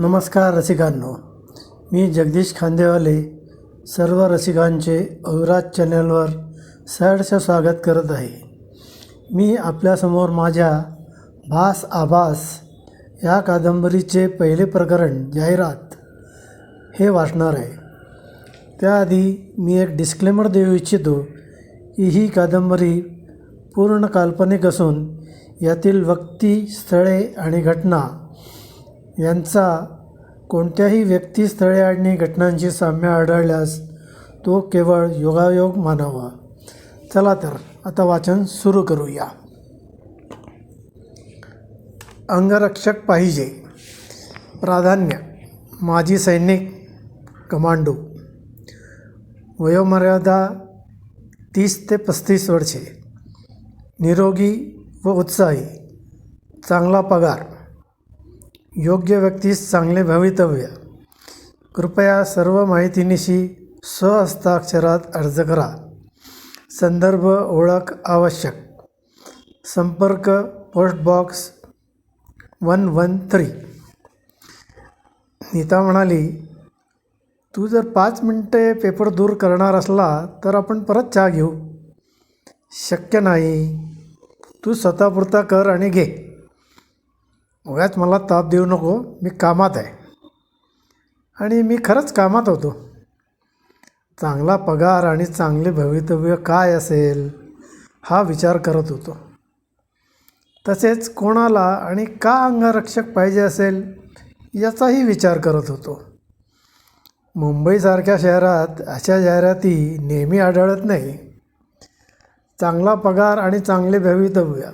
नमस्कार रसिकांनो. मी जगदीश खांदेवाले सर्व रसिकांचे अविराज चॅनलवर सहर्ष स्वागत करत आहे. मी आपल्यासमोर माझ्या भास आभास या कादंबरीचे पहिले प्रकरण जाहिरात हे वाचणार आहे. त्याआधी मी एक डिस्क्लेमर देऊ इच्छितो की ही कादंबरी पूर्ण काल्पनिक असून यातील व्यक्ती स्थळे आणि घटना यांचा कोणत्याही व्यक्ती स्थळे आणि घटनांची साम्य आढळल्यास तो केवळ योगायोग मानावा. चला तर आता वाचन सुरू करूया. अंगरक्षक पाहिजे. प्राधान्य. माजी सैनिक कमांडो. वयोमर्यादा तीस ते पस्तीस वर्षे. निरोगी व उत्साही. चांगला पगार. योग्य व्यक्तीस चांगले भवितव्य. कृपया सर्व माहितीनिशी स्वहस्ताक्षरात अर्ज करा. संदर्भ ओळख आवश्यक. संपर्क post box one one three Nita म्हणाली तू जर पाच मिनटे पेपर दूर करणार असला तर आपण परत चहा घेऊ. शक्य नाही. तू स्वतःपुरता कर आणि घे. उगाच मला ताप देऊ नको मी कामात आहे. आणि मी खरंच कामात होतो. चांगला पगार आणि चांगले भवितव्य काय असेल हा विचार करत होतो. तसेच कोणाला आणि का अंगरक्षक पाहिजे असेल याचाही विचार करत होतो. मुंबईसारख्या शहरात अशा जाहिराती नेहमी आढळत नाही. चांगला पगार आणि चांगले भवितव्य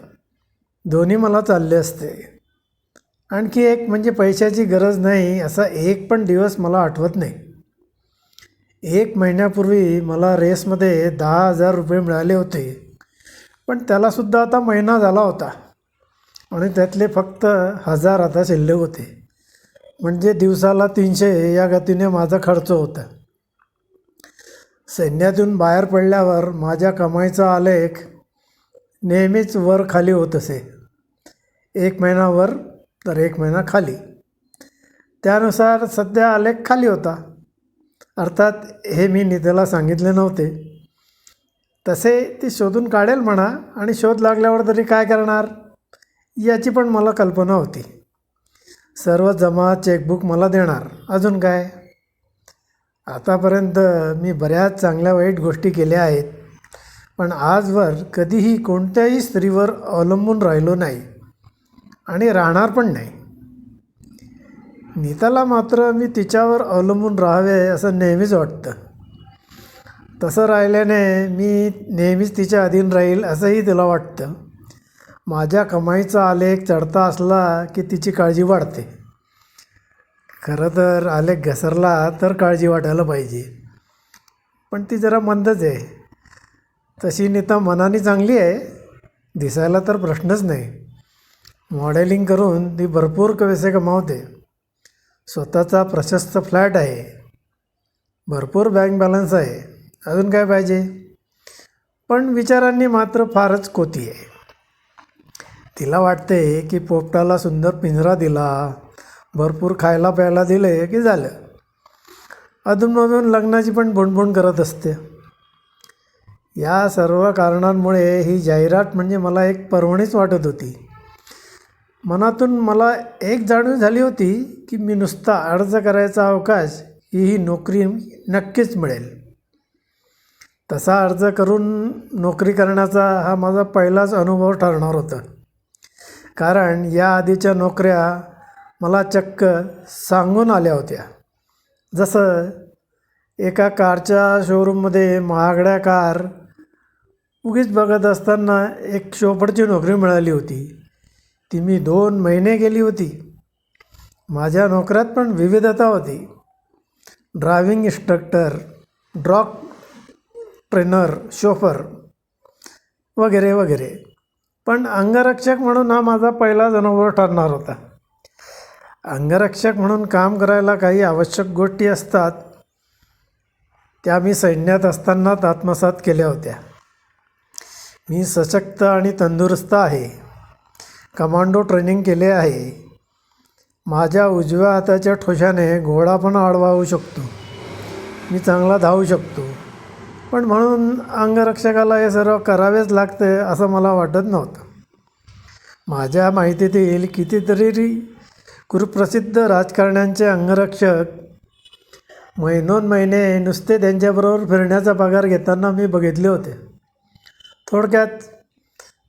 दोन्ही मला चालले असते. आणखी एक म्हणजे पैशाची गरज नाही असा एक पण दिवस मला आठवत नाही. एक महिन्यापूर्वी मला रेसमध्ये दहा हजार रुपये मिळाले होते पण त्यालासुद्धा आता महिना झाला होता आणि त्यातले फक्त हजार आता शिल्लक होते. म्हणजे दिवसाला तीनशे या गतीने माझा खर्च होता. सैन्यातून बाहेर पडल्यावर माझ्या कमाईचा आलेख नेहमीच वर खाली होत असे. एक महिनावर तर एक महिना खाली. त्यानुसार सध्या आलेख खाली होता. अर्थात हे मी निधीला सांगितले नव्हते. तसे ती शोधून काढेल म्हणा आणि शोध लागल्यावर तरी काय करणार? याची पण मला कल्पना होती. सर्व जमा चेकबुक मला देणार. अजून काय? आतापर्यंत मी बऱ्याच चांगल्या वाईट गोष्टी केल्या आहेत. पण आजवर कधीही कोणत्याही स्त्रीवर अवलंबून राहिलो नाही. आणि राहणार पण नाही. नीताला मात्र मी तिच्यावर अवलंबून राहावे असं नेहमीच वाटतं. तसं राहिल्याने मी नेहमीच तिच्या अधीन राहील असंही तिला वाटतं. माझ्या कमाईचा आलेख चढता असला की तिची काळजी वाढते. खरं तर आलेख घसरला तर काळजी वाटायला पाहिजे. पण ती जरा मंदच आहे. तशी नीता मनाने चांगली आहे. दिसायला तर प्रश्नच नाही. मॉडेलिंग करून ती भरपूर पैसे कमावते. स्वतःचा प्रशस्त फ्लॅट आहे. भरपूर बँक बॅलन्स आहे. अजून काय पाहिजे? पण विचारांनी मात्र फारच कोती आहे. तिला वाटते की पोपटाला सुंदर पिंजरा दिला भरपूर खायला प्यायला दिले की झालं. अधूनमधून लग्नाची पण बुणबुण करत असते. या सर्व कारणांमुळे ही जाहिरात म्हणजे मला एक पर्वणीच वाटत होती. मनातून मला एक जाणीव झाली होती की मी नुसता अर्ज करायचा अवकाश ही ही नोकरी नक्कीच मिळेल. तसा अर्ज करून नोकरी करण्याचा हा माझा पहिलाच अनुभव ठरणार होता. कारण या आधीच्या नोकऱ्या मला चक्क सांगून आल्या होत्या. जसं एका कारच्या शोरूममध्ये महागड्या कार उगीच बघत असताना एक शोपडची नोकरी मिळाली होती. ती मी दोन महिने गेली होती. माझ्या नोकऱ्यात पण विविधता होती. ड्रायव्हिंग इन्स्ट्रक्टर ड्रॉक ट्रेनर शोफर वगैरे वगैरे. पण अंगरक्षक म्हणून हा माझा पहिलाच अनुभव ठरणार होता. अंगरक्षक म्हणून काम करायला काही आवश्यक गोष्टी असतात त्या मी सैन्यात असतानाच आत्मसात केल्या होत्या. मी सशक्त आणि तंदुरुस्त आहे. कमांडो ट्रेनिंग केले आहे. माझ्या उजव्या हाताच्या ठोशाने घोडा पण आडवावू शकतो. मी चांगला धावू शकतो. पण म्हणून अंगरक्षकाला हे सर्व करावेच लागते असं मला वाटत नव्हतं. माझ्या माहितीतील कितीतरी कुप्रसिद्ध राजकारण्यांचे अंगरक्षक महिनोन महिने नुसते त्यांच्याबरोबर फिरण्याचा पगार घेताना मी बघितले होते. थोडक्यात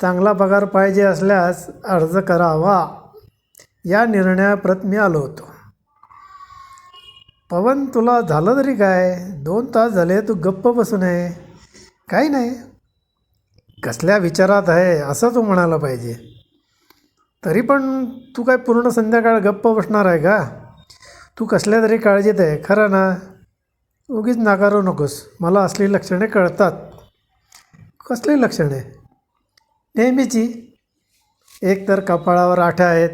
चांगला पगार पाहिजे असल्यास अर्ज करावा. या निर्णयाप्रत मी आलो होतो. पवन तुला झालं तरी काय? दोन तास झाले तू गप्प बसून आहे काही नाही. कसल्या विचारात आहे असं तू म्हणायला पाहिजे. तरी पण तू काय पूर्ण संध्याकाळ गप्प बसणार आहे का? तू कसल्या तरी काळजीत आहे खरं ना? उगीच नाकारू नकोस. मला असली लक्षणे कळतात. कसली लक्षणे? नेहमीची. एक तर कपाळावर आठ्या आहेत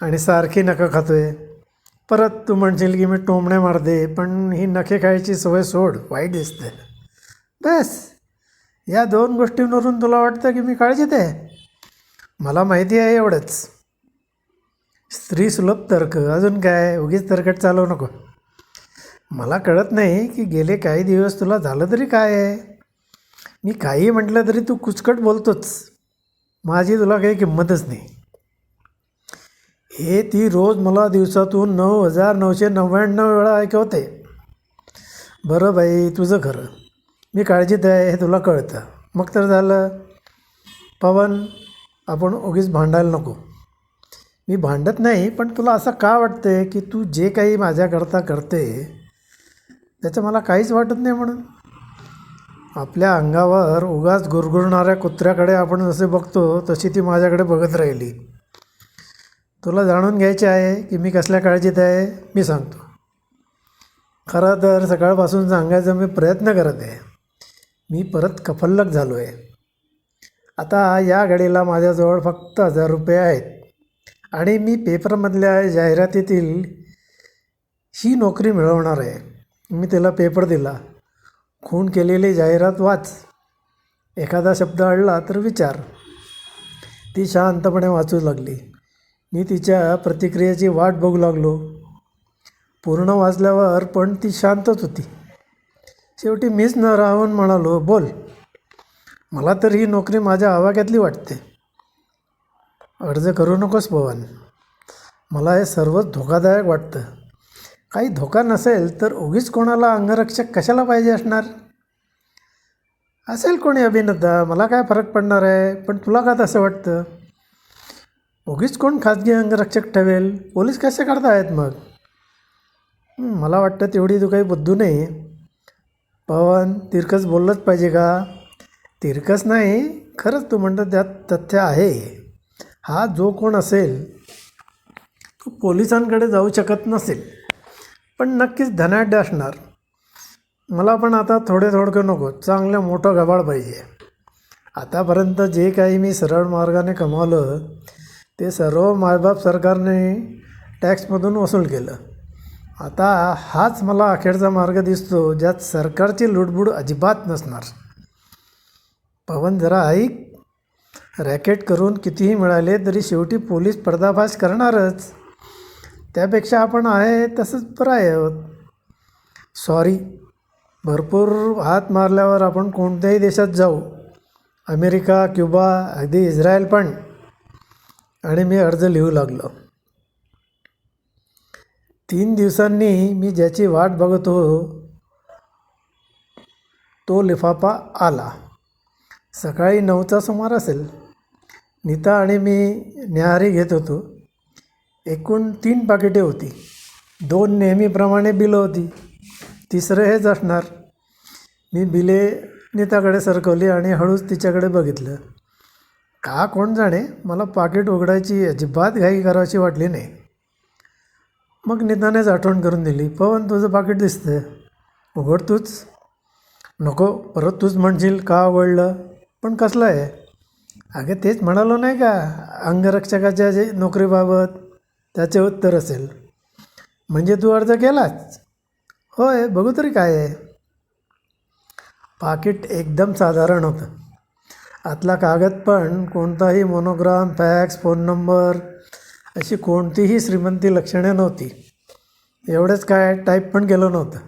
आणि सारखी नखं खातो आहे परत तू म्हणशील की मी टोमणे मारते पण ही नखे खायची सवय सोड वाईट दिसते. बस. या दोन गोष्टींवरून तुला वाटतं की मी काळजीत आहे? मला माहिती आहे एवढंच. स्त्री सुलभ तर्क. अजून काय? उगीच तर्कट चालवू नको. मला कळत नाही की गेले काही दिवस तुला झालं तरी काय आहे? मी काही म्हटलं तरी तू कुचकट बोलतोच. माझी तुला काही किंमतच नाही. हे ती रोज मला दिवसातून नऊ हजार नऊशे नव्याण्णव वेळा ऐकवते. बरं बाई तुझं खरं. मी काळजीत आहे हे तुला कळतं. मग तर झालं. पवन आपण उगीच भांडायला नको. मी भांडत नाही पण तुला असं का वाटते की तू जे काही माझ्याकरता करते त्याचं मला काहीच वाटत नाही म्हणून? आपल्या अंगावर उगाच गुरगुरणाऱ्या कुत्र्याकडे आपण जसे बघतो तशी ती माझ्याकडे बघत राहिली. तुला जाणून घ्यायचे आहे की मी कसल्या काळजीत आहे मी सांगतो. खरं तर सकाळपासून सांगायचा मी प्रयत्न करत आहे. मी परत कफल्लक झालो आहे आता या घडीला माझ्याजवळ फक्त हजार रुपये आहेत. आणि मी पेपरमधल्या जाहिरातीतील ही नोकरी मिळवणार आहे. मी त्याला पेपर दिला. खून केलेली जाहिरात वाच. एखादा शब्द अडला तर विचार. ती शांतपणे वाचू लागली. मी तिच्या प्रतिक्रियेची वाट बघू लागलो. पूर्ण वाचल्यावर पण ती शांतच होती. शेवटी मीच न राहून म्हणालो बोल. मला तर ही नोकरी माझ्या आवाक्यातली वाटते. अर्ज करू नकोस पवन. मला हे सर्वच धोकादायक वाटतं. काही धोका नसेल तर उगीच कोणाला अंगरक्षक कशाला पाहिजे असणार? असेल कोणी अभिनेता मला काय फरक पडणार आहे? पण तुला का तसं वाटतं? उगीच कोण खाजगी अंगरक्षक ठेवेल? पोलीस कसे करतायत मग? मला वाटतं तेवढी तू काही बुद्धू नाही. पवन तिरकस बोललंच पाहिजे का? तिरकस नाही खरंच तू म्हणतं त्यात तथ्य आहे. हा जो कोण असेल तो पोलिसांकडे जाऊ शकत नसेल. पण नक्कीच धनाढ्य असणार. मला पण आता थोडे थोडकं नको चांगलं मोठं गबाळ पाहिजे. आतापर्यंत जे काही मी सरळ मार्गाने कमावलं ते सर्व मायबाप सरकारने टॅक्समधून वसूल केलं. आता हाच मला अखेरचा मार्ग दिसतो ज्यात सरकारची लुडबुड अजिबात नसणार. पवन जरा ऐक. रॅकेट करून कितीही मिळाले तरी शेवटी पोलीस पर्दाफाश करणारच. त्यापेक्षा आपण आहे तसंच बरं आहे आहोत. सॉरी भरपूर हात मारल्यावर आपण कोणत्याही देशात जाऊ. अमेरिका क्युबा अगदी इस्रायल पण. आणि मी अर्ज लिहू लागलो. तीन दिवसांनी मी ज्याची वाट बघतो तो लिफाफा आला. सकाळी नऊचा सुमार असेल. नीता आणि मी न्याहारी घेत होतो. एकूण तीन पाकिटे होती. दोन नेहमीप्रमाणे बिलं होती. तिसरं हेच असणार. मी बिले नीताकडे सरकवली आणि हळूच तिच्याकडे बघितलं. का कोण जाणे? मला पाकिट उघडायची अजिबात घाई करायची वाटली नाही. मग नीतानेच आठवण करून दिली. पवन तुझं पाकिट दिसतं उघड तूच. नको परत तूच म्हणशील का आवडलं पण कसलं आहे? अगे तेच म्हणालो नाही का? अंगरक्षकाच्या जे नोकरीबाबत त्याचे उत्तर असेल. म्हणजे तू अर्ज केलाच होय बघू तरी काय आहे. पाकिट एकदम साधारण होतं. आतला कागद पण कोणताही मोनोग्राम फॅक्स फोन नंबर अशी कोणतीही श्रीमंती लक्षणे नव्हती. एवढंच काय टाईप पण केलं नव्हतं.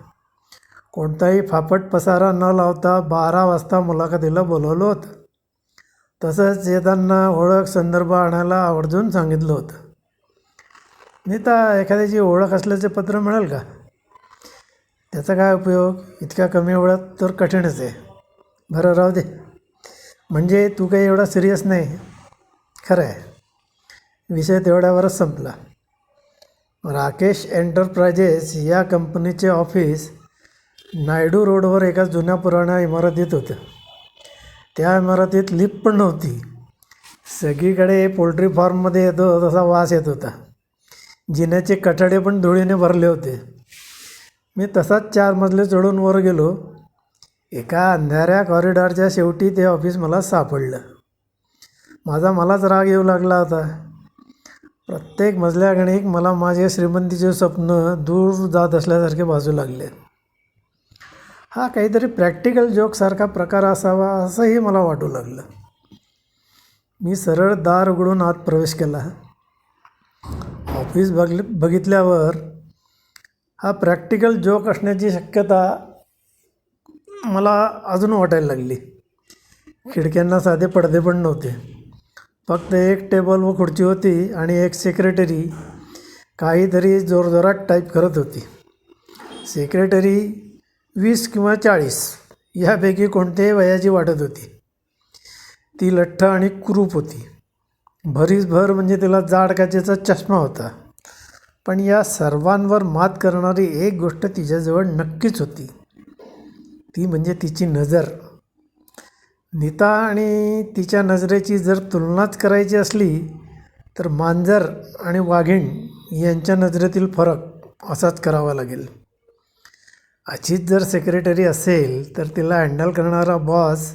कोणताही फापट पसारा न लावता बारा वाजता मुलाखतीला बोलवलं होतं. तसंच येताना ओळख संदर्भ आणायला आवर्जून सांगितलं होतं. नीता एखाद्याची ओळख असल्याचे पत्र मिळेल का? त्याचा काय उपयोग? इतक्या कमी वेळात तर कठीणच आहे. बरं राहू दे. म्हणजे तू काही एवढा सिरियस नाही. खरं आहे. विषय तेवढ्यावरच संपला. राकेश एंटरप्राइजेस या कंपनीचे ऑफिस नायडू रोडवर एका जुन्या पुराण्या इमारतीत होतं. त्या इमारतीत लिफ्ट पण नव्हती. सगळीकडे पोल्ट्री फार्ममध्ये येतो तसा वास येत होता. जिन्याचे कठाडे पण धुळीने भरले होते. मी तसाच चार मजले चढून वर गेलो. एका अंधाऱ्या कॉरिडॉरच्या शेवटी ते ऑफिस मला सापडलं. माझा मलाच राग येऊ लागला होता. प्रत्येक मजल्यागणिक मला माझे श्रीमंतीचे स्वप्न दूर जात असल्यासारखे भासू लागले. हा काहीतरी प्रॅक्टिकल जोकसारखा प्रकार असावा असंही मला वाटू लागलं. मी सरळ दार उघडून आत प्रवेश केला. ऑफिस बघ बघितल्यावर हा प्रॅक्टिकल जोक असण्याची शक्यता मला अजून वाटायला लागली. खिडक्यांना साधे पडदे पण नव्हते. फक्त एक टेबल व खुर्ची होती आणि एक सेक्रेटरी काहीतरी जोरजोरात टाईप करत होती. सेक्रेटरी वीस किंवा चाळीस ह्यापैकी कोणत्याही वयाची वाटत होती. ती लठ्ठ आणि कुरूप होती. भरीसभर म्हणजे तिला जाड काचेचा चष्मा होता. पण या सर्वांवर मात करणारी एक गोष्ट तिच्याजवळ नक्कीच होती. ती म्हणजे तिची नजर. नीता आणि तिच्या नजरेची जर तुलनाच करायची असली तर मांजर आणि वाघीण यांच्या नजरेतील फरक असाच करावा लागेल. अशीच जर सेक्रेटरी असेल तर तिला हँडल करणारा बॉस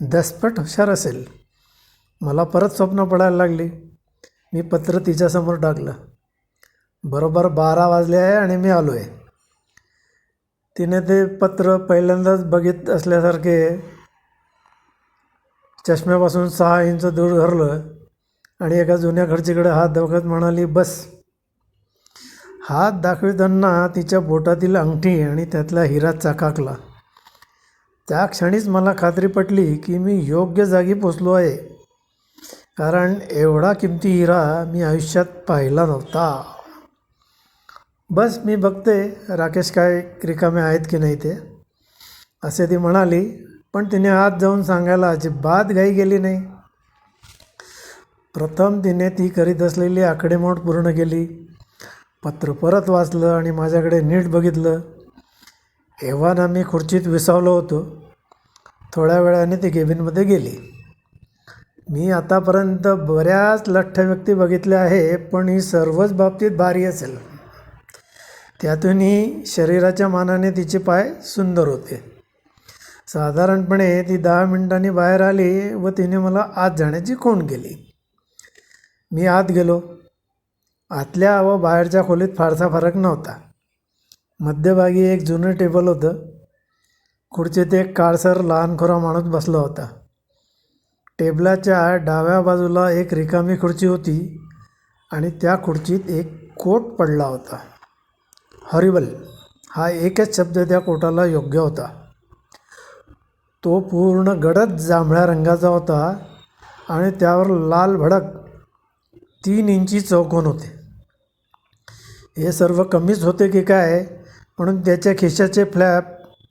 दसपट हुशार असेल. मला परत स्वप्न पडायला लागली. मी पत्र तिच्यासमोर टाकलं. बरोबर बारा वाजले आहे आणि मी आलो आहे तिने ते पत्र पहिल्यांदाच बघित असल्यासारखे चष्म्यापासून सहा इंच दूर धरलं आणि एका जुन्या खर्चीकडे हात दाखवत म्हणाली बस. हात दाखविताना तिच्या बोटातील अंगठी आणि त्यातला हिरा चाकाकला. त्या क्षणीच मला खात्री पटली की मी योग्य जागी पोचलो आहे कारण एवढा किमती हिरा मी आयुष्यात पाहिला नव्हता. बस मी बघते राकेश काय रिकामे आहेत की नाही ते. असे ती म्हणाली पण तिने आत जाऊन सांगायला अजिबात घाई गेली नाही. प्रथम तिने ती करीत असलेली आकडेमोड पूर्ण केली. पत्र परत वाचलं आणि माझ्याकडे नीट बघितलं. एव्हाना मी खुर्चीत विसावलो होतो. थोड्या वेळाने ती केबिनमध्ये गेली. मी आतापर्यंत बऱ्याच लठ्ठ व्यक्ती बघितल्या आहे पण ही सर्वच बाबतीत भारी असेल. त्यातूनही शरीराच्या मानाने तिचे पाय सुंदर होते. साधारणपणे ती दहा मिनिटांनी बाहेर आली व तिने मला आत जाण्याची खूण केली. मी आत गेलो. आतल्या व बाहेरच्या खोलीत फारसा फरक नव्हता. मध्यभागी एक जुनं टेबल होतं. खुर्चीत एक काळसर लहानखोरा माणूस बसला होता. टेबलाच्या डाव्या बाजूला एक रिकामी खुर्ची होती आणि त्या खुर्चीत एक कोट पडला होता. हॉरिबल हा एकच शब्द त्या कोटाला योग्य होता. तो पूर्ण गडद जांभळ्या रंगाचा होता आणि त्यावर लाल भडक तीन इंची चौकोन होते. हे सर्व कमीच होते की काय? म्हणून त्याच्या खिशाचे फ्लॅप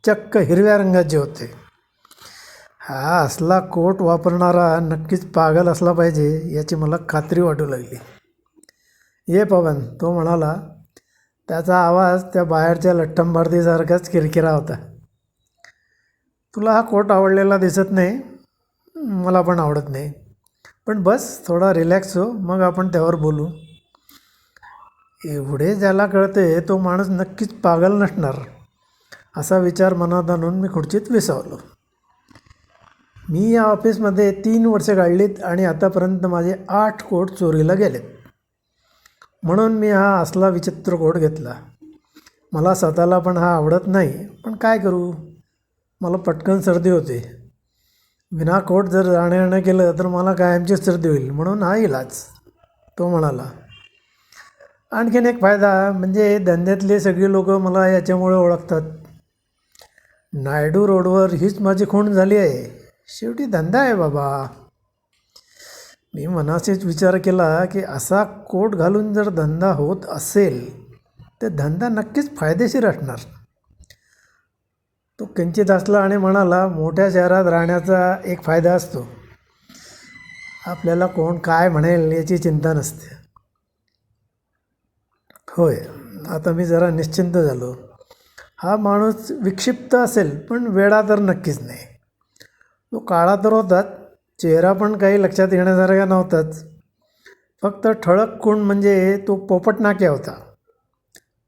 चक्क हिरव्या रंगाचे होते. हा असला कोट वापरणारा नक्कीच पागल असला पाहिजे याची मला खात्री वाटू लागली. ये पवन तो म्हणाला त्याचा आवाज त्या बाहेरच्या लठ्ठंबार्दीसारखाच किरकिरा होता. तुला हा कोट आवडलेला दिसत नाही मला पण आवडत नाही. पण बस थोडा रिलॅक्स हो मग आपण त्यावर बोलू. एवढे ज्याला कळते तो माणूस नक्कीच पागल नसणार असा विचार मनात आणून मी खुर्चीत विसावलो. मी या ऑफिसमध्ये तीन वर्ष काढलीत आणि आतापर्यंत माझे आठ कोट चोरीला गेलेत. म्हणून मी हा असला विचित्र कोट घेतला. मला स्वतःला पण हा आवडत नाही. पण काय करू? मला पटकन सर्दी होते. विना कोट जर जाणं येणं केलं तर मला कायमची सर्दी होईल म्हणून हा इलाज तो म्हणाला. आणखीन एक फायदा म्हणजे धंद्यातले सगळी लोक मला याच्यामुळे ओळखतात. नायडू रोडवर हीच माझी खूण झाली आहे. शेवटी धंदा आहे बाबा. मी मनाशीच विचार केला की असा कोट घालून जर धंदा होत असेल तर धंदा नक्कीच फायदेशीर असणार. तो किंचित असला आणि म्हणाला मोठ्या शहरात राहण्याचा एक फायदा असतो. आपल्याला कोण काय म्हणेल याची चिंता नसते. होय आता मी जरा निश्चिंत झालो. हा माणूस विक्षिप्त असेल पण वेळा तर नक्कीच नाही. तो काळा तर होताच चेहरा पण काही लक्षात येण्यासारखा नव्हताच. फक्त ठळक खूण म्हणजे तो पोपटनाक्या होता.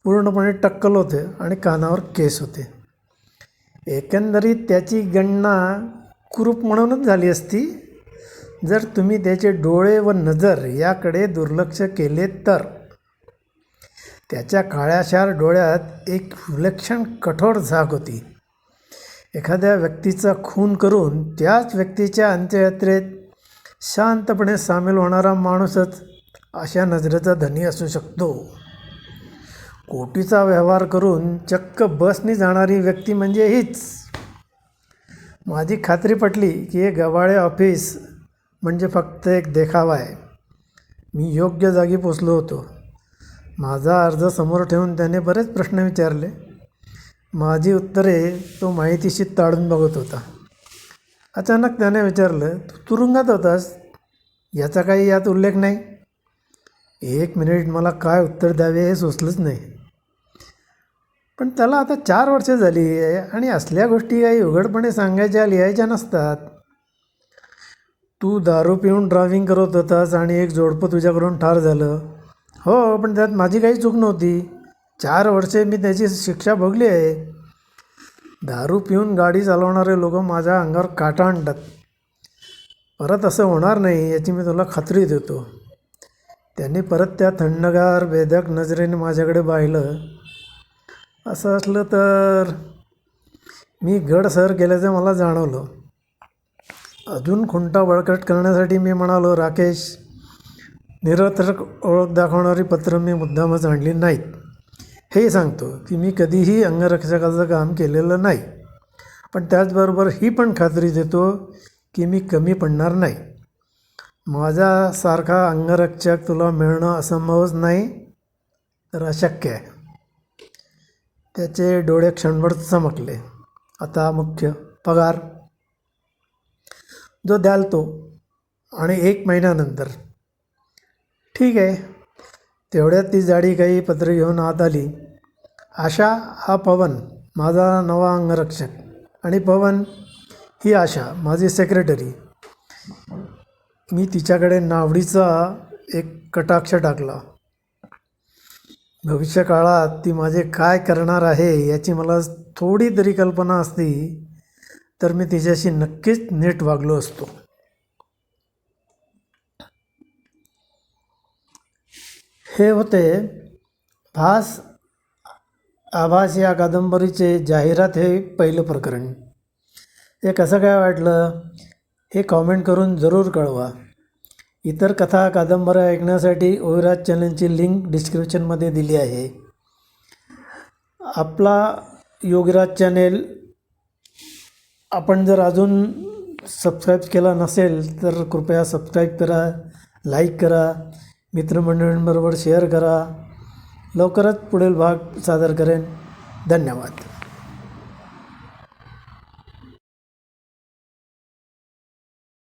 पूर्णपणे टक्कल होते आणि कानावर केस होते. एकंदरीत त्याची गणना कुरूप म्हणूनच झाली असती. जर तुम्ही त्याचे डोळे व नजर याकडे दुर्लक्ष केले तर. त्याच्या काळ्याशार डोळ्यात एक विलक्षण कठोर झाक होती. एखाद्या व्यक्तीचा खून करून त्याच व्यक्तीच्या अंत्ययात्रेत शांतपणे सामील होणारा माणूसच अशा नजरेचा धनी असू शकतो. कोटीचा व्यवहार करून चक्क बसनी जाणारी व्यक्ती म्हणजे हीच. माझी खात्री पटली की हे गवाळे ऑफिस म्हणजे फक्त एक देखावा आहे. मी योग्य जागी पोचलो होतो. माझा अर्ज समोर ठेवून त्याने बरेच प्रश्न विचारले. माझी उत्तरे तो माहितीशी ताडून बघत होता. अचानक त्याने विचारलं तू तुरुंगात होतास? याचा काही यात उल्लेख नाही? एक मिनिट मला काय उत्तर द्यावे हे सुचलंच नाही. पण त्याला आता चार वर्षे झाली आहे आणि असल्या गोष्टी काही उघडपणे सांगायच्या लिहायच्या नसतात. तू दारू पिऊन ड्रायव्हिंग करत होतास आणि एक जोडपं तुझ्याकडून ठार झालं. हो पण त्यात माझी काही चूक नव्हती. चार वर्षे मी त्याची शिक्षा भोगली आहे. दारू पिऊन गाडी चालवणारे लोक माझ्या अंगावर काटा आणतात. परत असं होणार नाही याची मी तुला खात्री देतो. त्यांनी परत त्या थंडगार वेदक नजरेने माझ्याकडे पाहिलं. असं असलं तर मी गड सर केल्याचं मला जाणवलं. अजून खुंटा बळकट करण्यासाठी मी म्हणालो राकेश निरर्थक ओळख दाखवणारी पत्र मी मुद्दामच आणली नाहीत. हे सांगतो की मी कधीही अंगरक्षकाचं काम केलेलं नाही. पण त्याचबरोबर ही पण खात्री देतो की मी कमी पडणार नाही. माझ्यासारखा अंगरक्षक तुला मिळणं असंभवच नाही तर अशक्य आहे. त्याचे डोळे क्षणभर चमकले. आता मुख्य पगार. जो द्याल तो. आणि एक महिन्यानंतर. ठीक आहे. तेवढ्यात ती जाडी काही पत्र घेऊन आत आली. आशा हा पवन माझा नवा अंगरक्षक आणि पवन ही आशा माझी सेक्रेटरी मी तिच्याकडे नावडीचा एक कटाक्ष टाकला. भविष्यकाळात ती माझे काय करणार आहे याची मला थोडी तरी कल्पना असती तर मी तिच्याशी नक्कीच नीट वागलो असतो. हे होते भास आभास या कादंबरीचे जाहिरात हे पहिलं प्रकरण. हे कसं काय वाटलं हे कॉमेंट करून जरूर कळवा. इतर कथा कादंबऱ्या ऐकण्यासाठी ओविराज चॅनलची लिंक डिस्क्रिप्शनमध्ये दिली आहे. आपला योगीराज चॅनेल आपण जर अजून सबस्क्राईब केला नसेल तर कृपया सबस्क्राईब करा लाईक करा. मित्रमंडळींबरोबर शेअर करा. लवकरच पुढील भाग सादर करेन. धन्यवाद.